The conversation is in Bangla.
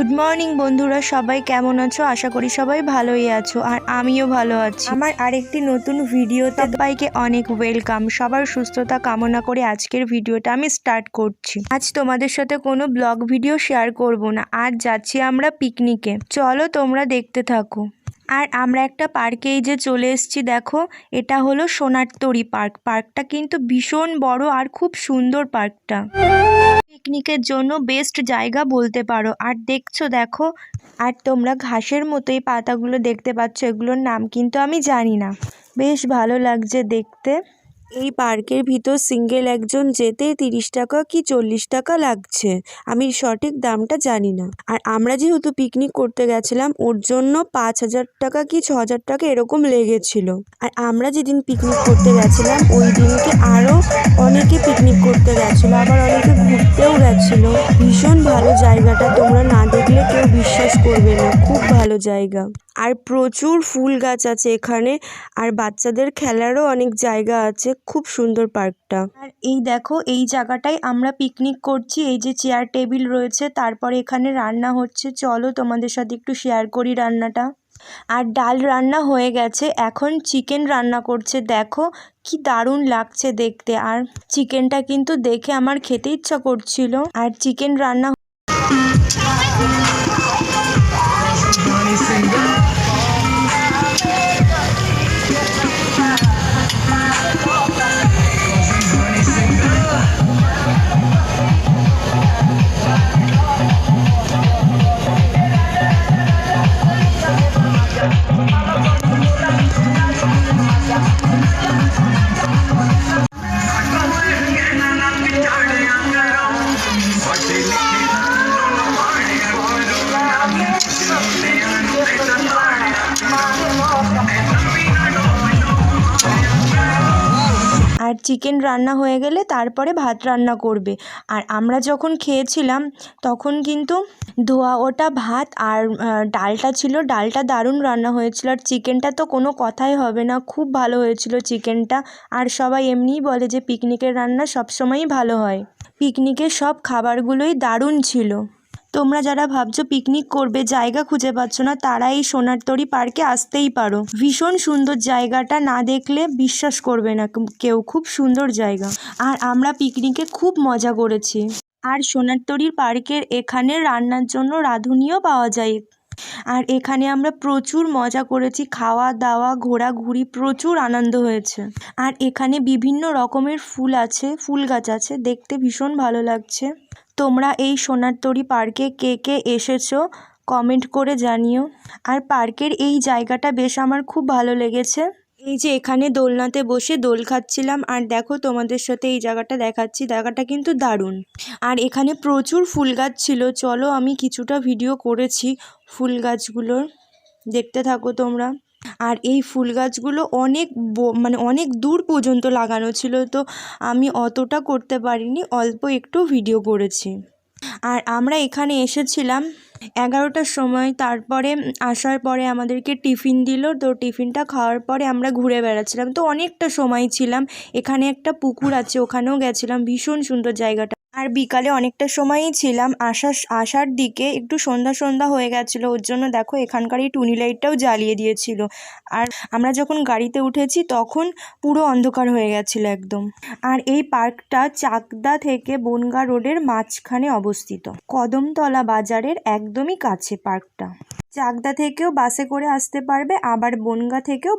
গুড মর্নিং বন্ধুরা। সবাই কেমন আছো? আশা করি সবাই ভালোই আছো, আর আমিও ভালো আছি। আমার আরেকটি নতুন ভিডিওতে সবাইকে অনেক ওয়েলকাম সবার সুস্থতা কামনা করে আজকের ভিডিওটা আমি স্টার্ট করছি। আজ তোমাদের সাথে কোনো ব্লগ ভিডিও শেয়ার করব না। আজ যাচ্ছি আমরা পিকনিকে চলো তোমরা দেখতে থাকো। আর আমরা একটা পার্কে এই যে চলে এসেছি, দেখো, এটা হলো সোনারতরি পার্ক পার্কটা কিন্তু ভীষণ বড় আর খুব সুন্দর পার্কটা পিকনিকের জন্য বেস্ট জায়গা বলতে পারো। আর দেখছ, দেখো, আর তোমরা ঘাসের মতো এই পাতাগুলো দেখতে পাচ্ছ, এগুলোর নাম কিন্তু আমি জানি না। বেশ ভালো লাগছে দেখতে। এই পার্কের ভিতর সিঙ্গেল একজন যেতে তিরিশ টাকা কি চল্লিশ টাকা লাগছে? আমি সঠিক দামটা জানি না। আর আমরা যেহেতু পিকনিক করতে গেছিলাম, ওর জন্য পাঁচ হাজার টাকা কি ছ হাজার টাকা এরকম লেগেছিল। আর আমরা যেদিন পিকনিক করতে গেছিলাম, ওই দিনকে আরও অনেকে পিকনিক করতে গেছিল, আবার অনেকে ঘুরতেও গেছিল। ভীষণ ভালো জায়গাটা, তোমরা না দেখলে কেউ বিশ্বাস করবে না, খুব ভালো জায়গা। আর প্রচুর ফুল গাছ আছে এখানে, আর বাচ্চাদের খেলারও অনেক জায়গা আছে খুব সুন্দর পার্কটা। আর এই দেখো, এই জায়গাটায় আমরা পিকনিক করছি। এই যে চেয়ার টেবিল রয়েছে, তারপরে এখানে রান্না হচ্ছে। চলো তোমাদের সাথে একটু শেয়ার করি রান্নাটা। আর ডাল রান্না হয়ে গেছে। এখন চিকেন রান্না করছে। দেখো, কি দারুণ লাগছে দেখতে। আর চিকেনটা কিন্তু দেখে আমার খেতে ইচ্ছা করছিল। আর চিকেন রান্না চিকেন রান্না হয়ে গেলে তারপরে ভাত রান্না করবে। আর আমরা যখন খেয়েছিলাম, তখন কিন্তু ধোয়া ওটা ভাত আর ডালটা ছিল, ডালটা দারুণ রান্না হয়েছিল। আর চিকেনটা তো কোনো কথাই হবে না, খুব ভালো হয়েছিল চিকেনটা আর সবাই এমনিই বলে যে পিকনিকের রান্না সবসময়ই ভালো হয়। পিকনিকের সব খাবারগুলোই দারুণ ছিল। তোমরা যারা ভাবছ পিকনিক করবে, জায়গা খুঁজে পাচ্ছ না, তারা এই সোনারতরি পার্কে আসতেই পারো। ভীষণ সুন্দর জায়গাটা না দেখলে বিশ্বাস করবে না কেউ খুব সুন্দর জায়গা। আর আমরা পিকনিকে খুব মজা করেছি। আর সোনারতরির পার্কের এখানে রান্নার জন্য রাঁধুনিও পাওয়া যায়। আর এখানে আমরা প্রচুর মজা করেছি খাওয়া দাওয়া ঘোরাঘুরি, প্রচুর আনন্দ হয়েছে। আর এখানে বিভিন্ন রকমের ফুল আছে, ফুল গাছ আছে, দেখতে ভীষণ ভালো লাগছে। তোমরা এই সোনারতরি পার্কে কে কে এসেছ কমেন্ট করে জানিও। আর পার্কের এই জায়গাটা বেশ আমার খুব ভালো লেগেছে। এই যে এখানে দোলনাতে বসে দোল খাচ্ছিলাম, আর দেখো তোমাদের সাথে এই জায়গাটা দেখাচ্ছি, জায়গাটা কিন্তু দারুণ। আর এখানে প্রচুর ফুল গাছ ছিল, চলো আমি কিছুটা ভিডিও করেছি ফুল গাছগুলোর। দেখতে থাকো তোমরা। আর এই ফুল গাছগুলো অনেক মানে অনেক দূর পর্যন্ত লাগানো ছিল, তো আমি অতটা করতে পারিনি, অল্প একটু ভিডিও করেছি। আর আমরা এখানে এসেছিলাম এগারোটার সময়, তারপরে আসার পরে আমাদেরকে টিফিন দিল, তো টিফিনটা খাওয়ার পরে আমরা ঘুরে বেড়াচ্ছিলাম। তো অনেকটা সময় ছিলাম, এখানে একটা পুকুর আছে, ওখানেও গেছিলাম, ভীষণ সুন্দর জায়গাটা। আর বিকালে অনেকটা সময়ই ছিলাম। আসার আসার দিকে একটু সন্ধ্যা সন্ধ্যা হয়ে গেছিল। ওর জন্য দেখো এখানকার এই টুনি লাইটটাও জ্বালিয়ে দিয়েছিল। আর আমরা যখন গাড়িতে উঠেছি তখন পুরো অন্ধকার হয়ে গেছিল একদম। আর এই পার্কটা চাকদা থেকে বনগা রোডের মাঝখানে অবস্থিত। কদমতলা বাজারের একদমই কাছে পার্কটা। চাকদা থেকেও বাসে করে আসতে পারবে, আবার বনগা থেকেও